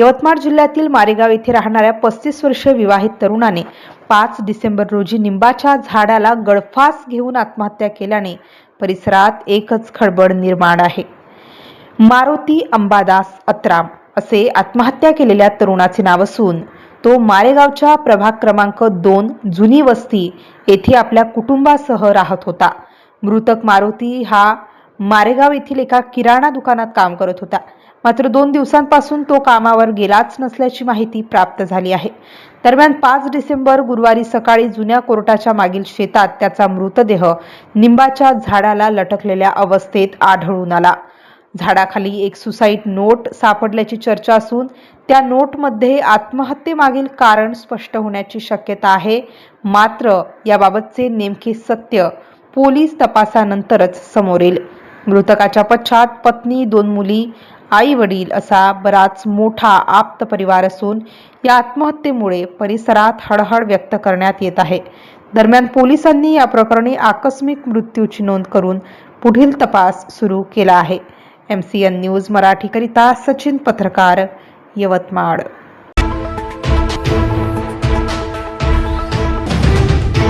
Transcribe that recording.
यवतमाळ जिल्ह्यातील मारेगाव येथे राहणाऱ्या पस्तीस वर्षीय विवाहित तरुणाने पाच डिसेंबर रोजी निंबाच्या झाडाला गळफास घेऊन आत्महत्या केल्याने परिसरात एकच खळबळ निर्माण आहे. मारुती अंबादास अत्राम असे आत्महत्या केलेल्या तरुणाचे नाव असून तो मारेगावच्या प्रभाग क्रमांक दोन जुनी वस्ती येथे आपल्या कुटुंबासह राहत होता. मृतक मारुती हा मारेगाव येथील एका किराणा दुकानात काम करत होता. मात्र दोन दिवसांपासून तो कामावर गेलाच नसल्याची माहिती प्राप्त झाली आहे. दरम्यान पाच डिसेंबर गुरुवारी सकाळी जुन्या कोर्टाच्या मागील शेतात त्याचा मृतदेह निंबाच्या झाडाला लटकलेल्या अवस्थेत आढळून आला. झाडाखाली एक सुसाईड नोट सापडल्याची चर्चा असून त्या नोटमध्ये आत्महत्येमागील कारण स्पष्ट होण्याची शक्यता आहे. मात्र याबाबतचे नेमके सत्य पोलीस तपासानंतरच समोर येईल. मृतकाच्या पश्चात पत्नी दोन मुली आई वडील असा बराच मोठा आप्त परिवार असून या आत्महत्येमुळे परिसरात हळहळ व्यक्त करण्यात येत आहे. दरम्यान पोलिसांनी या प्रकरणी आकस्मिक मृत्यूची नोंद करून पुढील तपास सुरू केला आहे. एम सी एन न्यूज मराठीकरिता सचिन पत्रकार यवतमाळ.